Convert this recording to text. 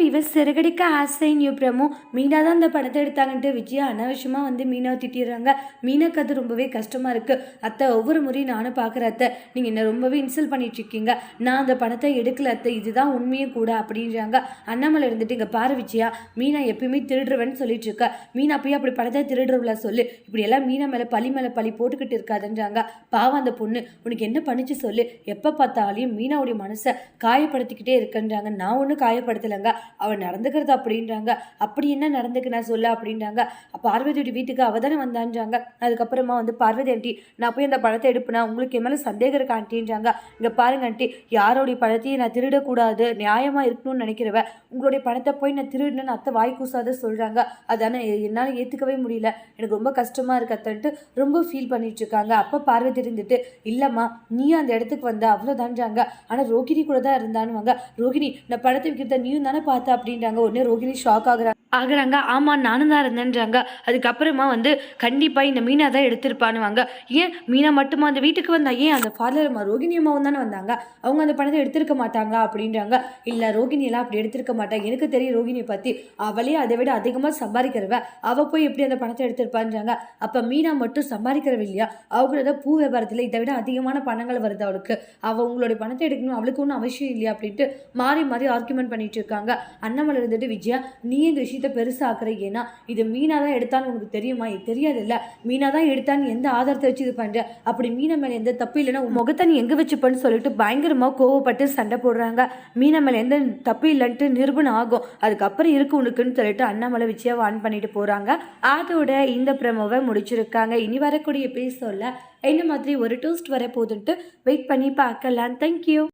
Viewers Siragadikka ஆசை new promo Meena தான் இந்த படத்தை எடுத்தாங்கன்ட்டு விஜயா அனாவசியமாக வந்து மீனாவை திட்டிடுறாங்க. மீனாக்கு அது ரொம்பவே கஷ்டமாக இருக்குது அத்தை ஒவ்வொரு முறையும் நானும் பார்க்குற அத்தை. நீங்கள் என்ன ரொம்பவே இன்சல்ட் பண்ணிகிட்ருக்கீங்க நான் அந்த படத்தை எடுக்கல அத்தை. இதுதான் உண்மையும் கூட அப்படின்றாங்க. அண்ணாமலை இருந்துட்டு இங்கே பாரு விஜயா மீனா எப்பயுமே திருடுறவன்னு சொல்லிட்டு இருக்க மீனா போய் அப்படி படத்தை திருடுறவள சொல்லு. இப்படியெல்லாம் மீனா மேலே பழி மேலே பழி போட்டுக்கிட்டு இருக்காதுன்றாங்க. பாவம் அந்த பொண்ணு. உனக்கு என்ன பண்ணிச்சு சொல்லு. எப்போ பார்த்தாலையும் மீனாவுடைய மனசை காயப்படுத்திக்கிட்டே இருக்குன்றாங்க. நான் ஒன்றும் காயப்படுத்தலைங்க. அவள் நடந்துக்கிறது அப்படின்றாங்க. அப்படி என்ன நடந்துக்கு? நான் சொல்ல அப்படின்றாங்க. பார்வதியோட வீட்டுக்கு அவள் தானே வந்தான்றாங்க. அதுக்கப்புறமா வந்து பார்வதி ஆண்டி நான் போய் அந்த பழத்தை எடுப்பேனா? உங்களுக்கு என் மேலே சந்தேகம் இருக்கு ஆண்டின்றாங்க. இங்கே பாருங்க ஆண்டி யாரோடைய பழத்தையும் நான் திருடக்கூடாது. நியாயமாக இருக்கணும்னு நினைக்கிறவ உங்களுடைய பணத்தை போய் நான் திருடினேன்னு அத்தை வாய் கூசாத சொல்கிறாங்க அதானே என்னால் ஏற்றுக்கவே முடியல. எனக்கு ரொம்ப கஷ்டமாக இருக்கு அத்தன்ட்டு ரொம்ப ஃபீல் பண்ணிட்டு இருக்காங்க. அப்போ பார்வதி இருந்துட்டு இல்லைம்மா நீ அந்த இடத்துக்கு வந்த அவ்வளோதான்றாங்க ஆனால் ரோகிணி கூட தான் இருந்தானுவாங்க ரோகிணி நான் படத்தை விற்கிறத நீயும் தானே பார்த்தா அப்படின்றாங்க. உடனே ரோகிணி ஷாக் ஆகுறாங்க ஆகுறாங்க. ஆமாம் நானும் தான் இருந்தேன்றாங்க. அதுக்கப்புறமா வந்து கண்டிப்பாக இந்த மீனா தான் எடுத்திருப்பானுவாங்க ஏன்? மீனா மட்டுமா? அந்த வீட்டுக்கு வந்தா ஏன்? அந்த ஃபாதர் அம்மா ரோகிணி அம்மாவும் தானே வந்தாங்க. அவங்க அந்த பணத்தை எடுத்திருக்க மாட்டாங்க அப்படின்றாங்க. இல்லை ரோகிணியெல்லாம் அப்படி எடுத்திருக்க மாட்டாங்க. எனக்கு தெரியும் ரோகிணியை பற்றி அவளே அதை விட அதிகமாக சம்பாதிக்கிறவ. அவள் போய் எப்படி அந்த பணத்தை எடுத்திருப்பான்றாங்க. அப்போ மீனா மட்டும் சம்பாதிக்கிறவ இல்லையா? அவங்களோட பூ வியாபாரத்தில் இதை விட அதிகமான பணங்கள் வருது அவளுக்கு. அவள் உங்களுடைய பணத்தை எடுக்கணும். அவளுக்கு ஒன்றும் அவசியம் இல்லையா அப்படின்ட்டு மாறி மாறி ஆர்குமெண்ட் பண்ணிட்டு இருக்காங்க. அண்ணாமலை இருந்துட்டு விஜயா நீ இந்த விஷயத்தை பெருசாக்குற. ஏன்னா இது மீனா தான் எடுத்தான்னு உனக்கு தெரியுமா? இது தெரியாது இல்லை மீனா தான் எடுத்தான்னு எந்த ஆதாரத்தை வச்சு இது பண்ணுற அப்படி மீனா மேலே எந்த தப்பு இல்லைன்னா முகத்தை நீ எங்கே வச்சுப்பன்னு சொல்லிட்டு பயங்கரமாக கோவப்பட்டு சண்டை போடுறாங்க. மீனா மேலே எந்த தப்பு இல்லைன்ட்டு நிரூபணம் ஆகும். அதுக்கப்புறம் இருக்கு உனக்குன்னு சொல்லிட்டு அண்ணாமலை விஜயா வான் பண்ணிட்டு போகிறாங்க அதோட இந்த ப்ரமோவை முடிச்சிருக்காங்க. இனி வரக்கூடிய எபிசோடில் என்ன மாதிரி ஒரு டூஸ்ட் வர போகுதுன்ட்டு வெயிட் பண்ணி பார்க்கலாம். தேங்க்யூ